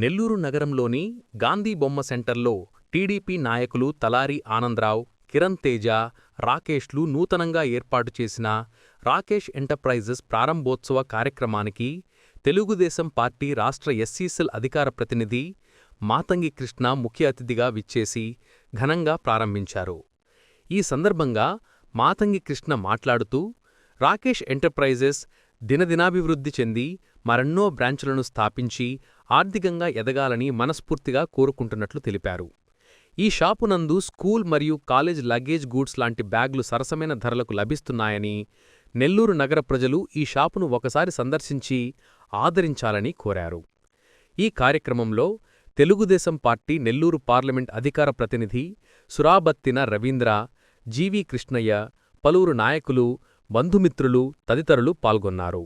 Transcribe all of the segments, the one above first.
నెల్లూరు నగరంలోని గాంధీ బొమ్మ సెంటర్లో టీడీపీ నాయకులు తలారి ఆనందరావు కిరణ్ తేజ రాకేష్లు నూతనంగా ఏర్పాటు చేసిన రాకేష్ ఎంటర్ప్రైజెస్ ప్రారంభోత్సవ కార్యక్రమానికి తెలుగుదేశం పార్టీ రాష్ట్ర ఎస్సీసెల్ అధికార ప్రతినిధి మాతంగి కృష్ణ ముఖ్య అతిథిగా విచ్చేసి ఘనంగా ప్రారంభించారు. ఈ సందర్భంగా మాతంగి కృష్ణ మాట్లాడుతూ రాకేష్ ఎంటర్ప్రైజెస్ దినదినాభివృద్ధి చెంది మరెన్నో బ్రాంచులను స్థాపించి ఆర్థికంగా ఎదగాలని మనస్ఫూర్తిగా కోరుకుంటున్నట్లు తెలిపారు. ఈ షాపునందు స్కూల్ మరియు కాలేజ్ లగేజ్ గూడ్స్ లాంటి బ్యాగ్లు సరసమైన ధరలకు లభిస్తున్నాయని నెల్లూరు నగర ప్రజలు ఈ షాపును ఒకసారి సందర్శించి ఆదరించాలని కోరారు. ఈ కార్యక్రమంలో తెలుగుదేశం పార్టీ నెల్లూరు పార్లమెంట్ అధికార ప్రతినిధి సురాబత్తిన రవీంద్ర జీవి కృష్ణయ్య పలువురు నాయకులు బంధుమిత్రులు తదితరులు పాల్గొన్నారు.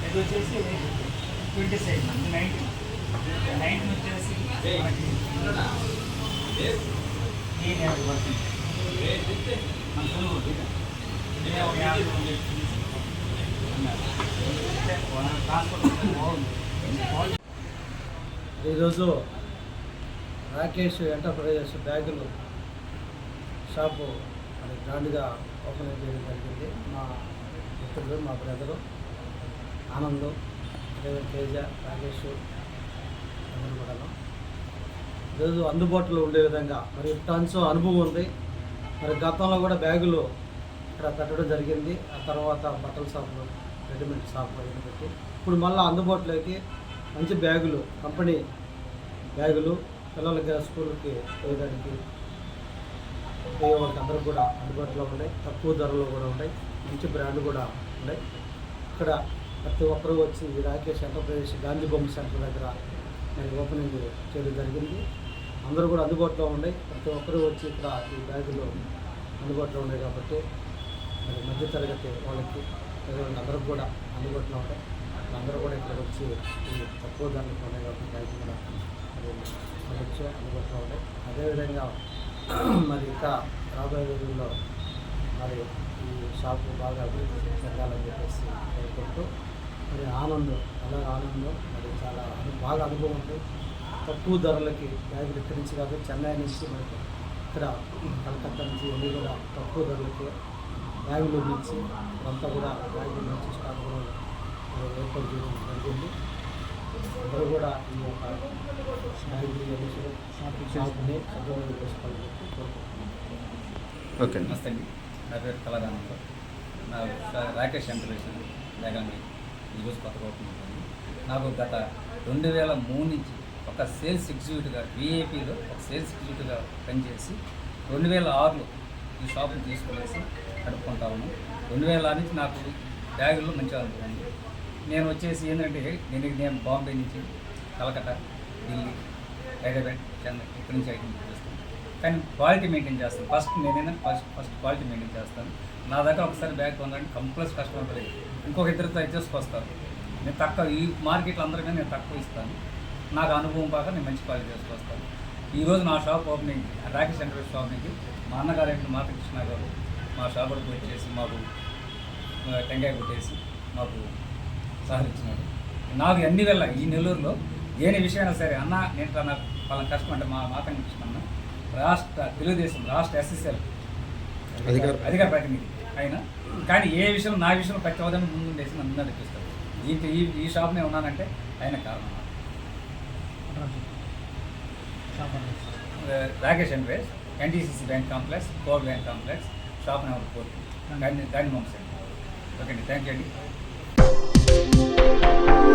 ఇది వచ్చేసి ట్వంటీ సైజ్ నైన్టీన్ నైన్టీన్ వచ్చేసి ఈ నెల పడుతుంది మనకు ఇదే ఒక యాభై ఉంది. ట్రాన్స్పోర్ట్ బాగుంది ఈరోజు రాకేష్ ఎంటర్ప్రైజెస్ బ్యాగులు షాపు గ్రాండ్గా ఓపెన్ చేయడం జరిగింది. మా మిత్రులు మా బ్రదరు ఆనందం అదే తేజ రాకేష్ అందరూ కూడాను. ఈరోజు అందుబాటులో ఉండే విధంగా మరి టన్స్ అనుభవం ఉంది. మరి గతంలో కూడా బ్యాగులు ఇక్కడ కట్టడం జరిగింది. ఆ తర్వాత బట్టల షాపులు రెడీమేడ్ షాపులు ఇవన్నీ పెట్టి ఇప్పుడు మళ్ళీ అందుబాటులోకి మంచి బ్యాగులు కంపెనీ బ్యాగులు పిల్లలకి స్కూల్కి పోయడానికి పోయే వాళ్ళకి అందరూ కూడా అందుబాటులో ఉన్నాయి తక్కువ ధరలో కూడా ఉన్నాయి మంచి బ్రాండ్ కూడా ఉన్నాయి. ఇక్కడ ప్రతి ఒక్కరూ వచ్చి రాకేష్ ఎంటర్ప్రైజెస్ గాంధీ బొమ్మ సెంటర్ దగ్గర నేను ఓపెనింగ్ చేయడం జరిగింది. అందరూ కూడా అందుబాటులో ఉన్నాయి ప్రతి ఒక్కరూ వచ్చి ఇక్కడ ఈ బ్యాగులు అందుబాటులో ఉన్నాయి కాబట్టి మరి మధ్యతరగతి వాళ్ళకి అందరూ కూడా అందుబాటులో ఉంటాయి అందరూ కూడా ఇక్కడ వచ్చి ఈ తక్కువ ధరలకు ఉన్నాయి కాబట్టి బ్యాగులు కూడా మరి అందుబాటులో ఉంటాయి అదేవిధంగా మరి ఇంకా రాబోయే రోజుల్లో మరి ఈ షాపు బాగా అభివృద్ధి చెందాలని చెప్పేసి కోరుకుంటూ మరి ఆనందం అలా ఆనందం? మరి చాలా బాగా అనుభవం ఉంది. తక్కువ ధరలకి బ్యాగులు ఇక్కడి నుంచి కాదు చెన్నై నుంచి మనకి ఇక్కడ కలకత్తా నుంచి ఇవన్నీ కూడా తక్కువ ధరలకి బ్యాగులు నుంచి అంతా కూడా బ్యాగుల నుంచి స్టాక్ కూడా ఏర్పాటు చేయడం జరిగింది. అందరూ కూడా ఈ యొక్క షాప్ని సద్వినియోగం చేసుకోవాలని ఓకే. నమస్తే అండి. నా పేరు కళారామంలో నా రాకేష్ ఎంటర్ప్రైజెస్ వేగంగా ఈరోజు కొత్త అవుతుంది. నాకు గత రెండు వేల మూడు నుంచి ఒక సేల్స్ ఎగ్జిక్యూటివ్గా విఏపీలో ఒక సేల్స్ ఎగ్జిక్యూటివ్గా పనిచేసి రెండు వేల ఆరులో ఈ షాప్ని తీసుకునేసి నడుపుకుంటా ఉన్నాను. రెండు వేల ఆరు నుంచి నాకు బ్యాగుల్లో మంచి అనుభవం నేను వచ్చేసి ఏంటంటే నేను నేను బాంబే నుంచి కలకత్తా ఢిల్లీ హైదరాబాద్ చెన్నై ఇక్కడి నుంచి ఐటమ్ చేస్తాను కానీ క్వాలిటీ మెయింటైన్ చేస్తాను. ఫస్ట్ నేనైనా ఫస్ట్ ఫస్ట్ క్వాలిటీ మెయింటైన్ చేస్తాను. నా దగ్గర ఒకసారి బ్యాగ్ కొనాలంటే కంపల్సరీ కస్టమర్ ఉంటుంది. ఇంకొక ఇద్దరితో చేసుకొస్తాను నేను తక్కువ ఈ మార్కెట్లో అందరికీ నేను తక్కువ ఇస్తాను. నాకు అనుభవం బాగా నేను మంచి క్వాలిటీ చేసుకొస్తాను ఈరోజు నా షాప్ ఓపెనింగ్ రాకేష్ సెంటర్ షాప్కి మా అన్నగారు ఏంటి మాత కృష్ణ గారు మా షాప్ వచ్చేసి మాకు టెంకాయ కొట్టేసి మాకు సహకరించినాడు నాకు అన్ని వేళ ఈ నెల్లూరులో దేని విషయమైనా సరే అన్న నేను నాకు వాళ్ళని కష్టం అంటే మా మాతం కృష్ణ రాష్ట్ర తెలుగుదేశం రాష్ట్ర ఎస్ఎస్ఎల్ అధికార ప్రతినిధి ఆయన. కానీ ఏ విషయం నా విషయంలో ప్రతి ఒక్కరిని ముందుండేసి నన్ను నడిపిస్తాడు దీంట్లో ఈ ఈ షాప్ నేను ఉన్నానంటే ఆయన కారణం. Rakesh and ways NTCC bank complex core bank complex shop number four. దాన్ని దాన్ని పంపిస్తాను ఓకే అండి థ్యాంక్ యూ అండి. you